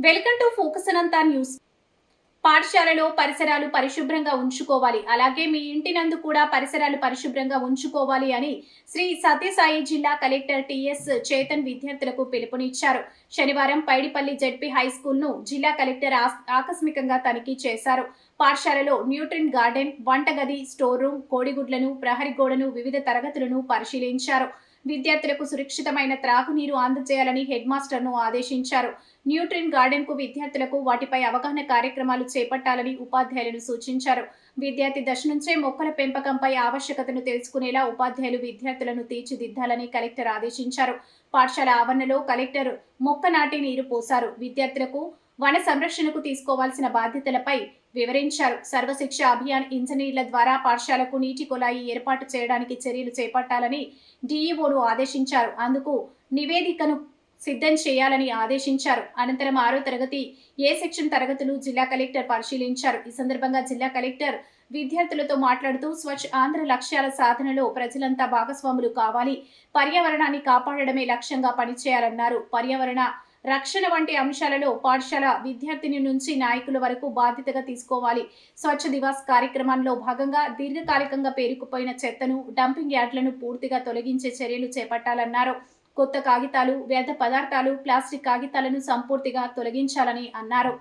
Welcome to Focus Anantha news. పాఠశాలలో పరిసరాలు పరిశుభ్రంగా ఉంచుకోవాలి. అలాగే మీ ఇంటినందు కూడా పరిసరాలు పరిశుభ్రంగా ఉంచుకోవాలి అని శ్రీ సత్యసాయి జిల్లా కలెక్టర్ టిఎస్ చేతన్ విద్యార్థులకు పిలుపునిచ్చారు. శనివారం పైడిపల్లి జడ్పీ హై స్కూల్ను జిల్లా కలెక్టర్ ఆస్- ఆకస్మికంగా తనిఖీ చేశారు. పాఠశాలలో న్యూట్రిన్ గార్డెన్ వంటగది స్టోర్ రూమ్ కోడిగుడ్లను ప్రహరీ గోడను వివిధ తరగతులను పరిశీలించారు. విద్యార్థులకు సురక్షితమైన త్రాగునీరు అందజేయాలని హెడ్ మాస్టర్ను ఆదేశించారు. న్యూట్రిన్ గార్డెన్కు విద్యార్థులకు వాటిపై అవగాహన కార్యక్రమాలు చేపట్టాలని ఉపాధ్యాయులను సూచించారు. విద్యార్థి దశ నుంచే మొక్కల పెంపకంపై ఆవశ్యకతను తెలుసుకునేలా ఉపాధ్యాయులు విద్యార్థులను తీర్చిదిద్దాలని కలెక్టర్ ఆదేశించారు. పాఠశాల ఆవరణలో కలెక్టర్ మొక్క నాటి నీరు పోశారు. విద్యార్థులకు వన సంరక్షణకు తీసుకోవాల్సిన బాధ్యతలపై వివరించారు. సర్వశిక్ష అభియాన్ ఇంజనీర్ల ద్వారా పాఠశాలకు నీటి కుళాయి ఏర్పాటు చేయడానికి చర్యలు చేపట్టాలని డీఈఓను ఆదేశించారు. అందుకు నివేదికను సిద్ధం చేయాలని ఆదేశించారు. అనంతరం ఆరో తరగతి ఏ సెక్షన్ తరగతులు జిల్లా కలెక్టర్ పరిశీలించారు. ఈ సందర్భంగా జిల్లా కలెక్టర్ విద్యార్థులతో మాట్లాడుతూ స్వచ్ఛ ఆంధ్ర లక్ష్యాల సాధనలో ప్రజలంతా భాగస్వాములు కావాలి. పర్యావరణాన్ని కాపాడడమే లక్ష్యంగా పనిచేయాలన్నారు. పర్యావరణ రక్షణ వంటి అంశాలలో పాఠశాల విద్యార్థిని నుంచి నాయకుల వరకు బాధ్యతగా తీసుకోవాలి. స్వచ్ఛ దివాస్ కార్యక్రమంలో భాగంగా దీర్ఘకాలికంగా పేరుకుపోయిన చెత్తను డంపింగ్ యార్డ్లను పూర్తిగా తొలగించే చర్యలు చేపట్టాలన్నారు. కొత్త కాగితాలు వ్యర్థ పదార్థాలు ప్లాస్టిక్ కాగితాలను సంపూర్తిగా తొలగించాలని అన్నారు.